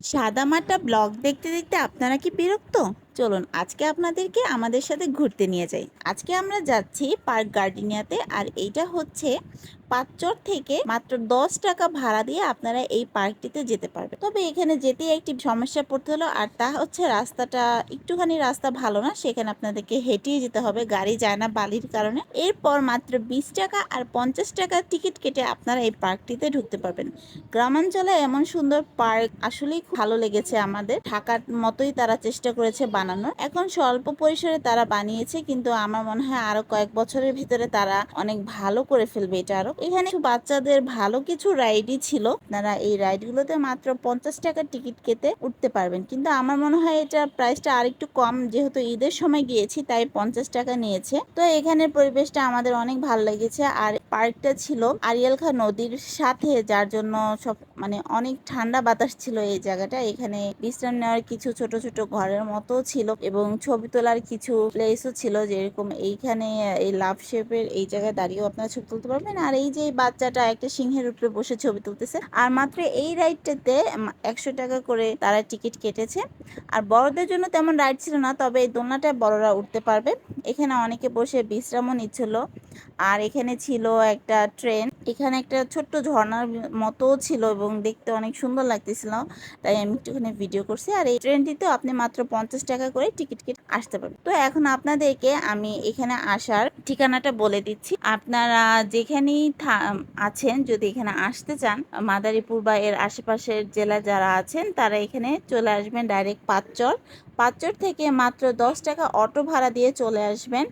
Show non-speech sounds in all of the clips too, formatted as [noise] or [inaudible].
সাদামাটা ব্লগ দেখতে দেখতে আপনারা কি বিরক্ত? চলুন আজকে আপনাদেরকে আমাদের সাথে ঘুরতে নিয়ে যাই। আজকে আমরা যাচ্ছি পার্ক গার্ডেনিয়াতে আর এইটা হচ্ছে পাঁচচর থেকে মাত্র দশ টাকা ভাড়া দিয়ে আপনারা এই পার্কটিতে যেতে পারবেন। তবে এখানে যেতে একটি সমস্যা পড়তে হলো, আর তা হচ্ছে রাস্তাটা একটুখানি রাস্তা ভালো না, সেখানে আপনাদেরকে হেঁটেই যেতে হবে, গাড়ি যায় না বালির কারণে। এরপর মাত্র বিশ টাকা আর পঞ্চাশ টাকা টিকিট কেটে আপনারা এই পার্কটিতে ঢুকতে পারবেন। গ্রামাঞ্চলে এমন সুন্দর পার্ক আসলেই ভালো লেগেছে আমাদের। ঢাকার মতোই তারা চেষ্টা করেছে বানানোর। এখন স্বল্প পরিসরে তারা বানিয়েছে, কিন্তু আমার মনে হয় আরও কয়েক বছরের ভিতরে তারা অনেক ভালো করে ফেলবে এটা আরও। এখানে বাচ্চাদের ভালো কিছু রাইডই ছিল। আপনারা এই রাইডগুলোতে মাত্র পঞ্চাশ টাকার টিকিট কেটে উঠতে পারবেন। কিন্তু আমার মনে হয় এটা প্রাইসটা আরেকটু কম। যেহেতু ঈদের সময় গিয়েছি, তাই পঞ্চাশ টাকা নিয়েছে। তো এখানের পরিবেশটা আমাদের অনেক ভালো লেগেছে। আর পার্কটা ছিল আরিয়াল খা নদীর সাথে, যার জন্য সব মানে অনেক ঠান্ডা বাতাস ছিল এই জায়গাটা। এখানে বিশ্রাম নেওয়ার কিছু ছোট ছোট ঘরের মতো ছিল এবং ছবি তোলার কিছু প্লেসও ছিল। যেরকম এইখানে এই লাভ শেপের এই জায়গায় দাঁড়িয়েও আপনারা ছবি তুলতে পারবেন। আর এই যে বাচ্চাটা একটা সিংহের উপরে বসে ছবি তুলতেছে। আর মাত্র এই রাইডটাতে একশো টাকা করে তারা টিকিট কেটেছে। আর বড়দের জন্য তেমন রাইড ছিল না, তবে এই দোলনাটায় বড়রা উঠতে পারবে। এখানে অনেকে বসে বিশ্রামও নিচ্ছিল। আর এখানে ছিল একটা ট্রেন এখানে একটা ছোট্ট ঝর্ণার মতো ছিল এবং দেখতে অনেক সুন্দর লাগতেছিল। তাই আমি একটুখানি ভিডিও করছি। আর এই ট্রেনটিতেও আপনি মাত্র পঞ্চাশ টাকা করে টিকিট কেটে আসতে পারবেন। তো এখন আপনাদেরকে আমি এখানে আসার ঠিকানাটা বলে দিচ্ছি। আপনারা যেখানেই আছেন, যদি এখানে আসতে চান, মাদারীপুর বা এর আশেপাশের জেলা যারা আছেন, তারা এখানে চলে আসবেন ডাইরেক্ট পাঁচচর। পাঁচচর থেকে মাত্র দশ টাকা অটো ভাড়া দিয়ে চলে আসবেন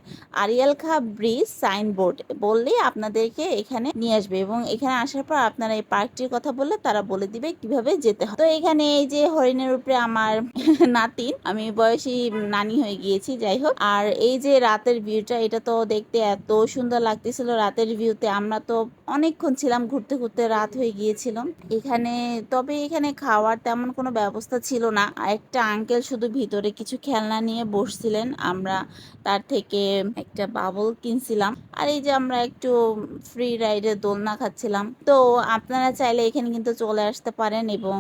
আরিয়াল খা ব্রিজ সাইনবোর্ড। বললেই আপনাদেরকে এখানে নিয়ে আসবে এবং এখানে আসার পর আপনারা এই পার্কটির কথা বললে তারা বলে দিবে কীভাবে যেতে হয়। তো এখানে এই যে হরিণের উপরে আমার [laughs] নাতিন, আমি বয়সী নানি হয়ে গিয়েছি, যাই হোক। আর এই যে রাতের ভিউটা, এটা তো দেখতে এত সুন্দর লাগতেছিল রাতের ভিউতে। আমরা তো অনেকক্ষণ ছিলাম, ঘুরতে ঘুরতে রাত হয়ে গিয়েছিল। এখানে, তবে এখানে খাওয়ার তেমন কোনো ব্যবস্থা ছিল না। একটা আঙ্কেল শুধু ভিতরে কিছু খেলনা নিয়ে বসছিলেন। আমরা তার থেকে একটা বাবল কিনছিলাম। আর এই যে আমরা একটু ফ্রি রাইডে দোলনা খাচ্ছিলাম। তো আপনারা চাইলে এখানে কিন্তু চলে আসতে পারেন এবং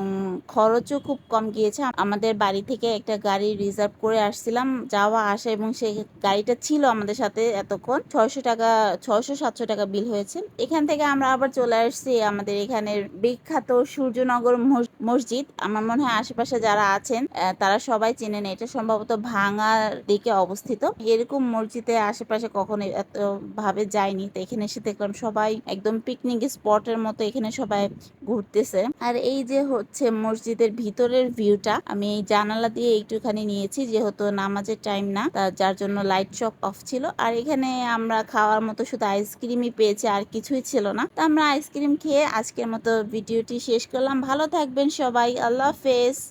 খরচও খুব কম গিয়েছে। আমাদের বাড়ি থেকে একটা গাড়ি রিজার্ভ করে আসছিলাম। যাওয়া, আসা এবং সেই গাড়িটা ছিল আমাদের সাথে এতক্ষণ। ছয়শো টাকা, ছয়শো সাতশো টাকা বিল হয়েছে। এখান থেকে আমরা আবার চলে আসছি আমাদের এখানের বিখ্যাত সূর্যনগর মস- মসজিদ। আমার মনে হয় আশেপাশে যারা আছেন তারা সবাই চেনেন এটা সম্ভবত ভাঙার দিকে অবস্থিত। এরকম মসজিদে আশেপাশে কখনো এত ভাবে যায়নি, তো এখানে এসে দেখলাম সবাই একদম পিকনিক স্পটের মতো এখানে সবাই ঘুরতেছে। আর এই যে হচ্ছে মসজিদের ভিতরের ভিউটা আমি এই জানালা দিয়ে একটুখানি নিয়েছি, যেহেতু নামাজের টাইম না যার জন্য লাইট সব অফ ছিল। আর এখানে আমরা খাওয়ার মতো শুধু আইসক্রিমই পেয়েছি, আর কিছুই ছিল না। তো আমরা আইসক্রিম খেয়ে আজকের মতো ভিডিওটি শেষ করলাম। ভালো থাকবেন সবাই। আল্লাহ হাফেজ।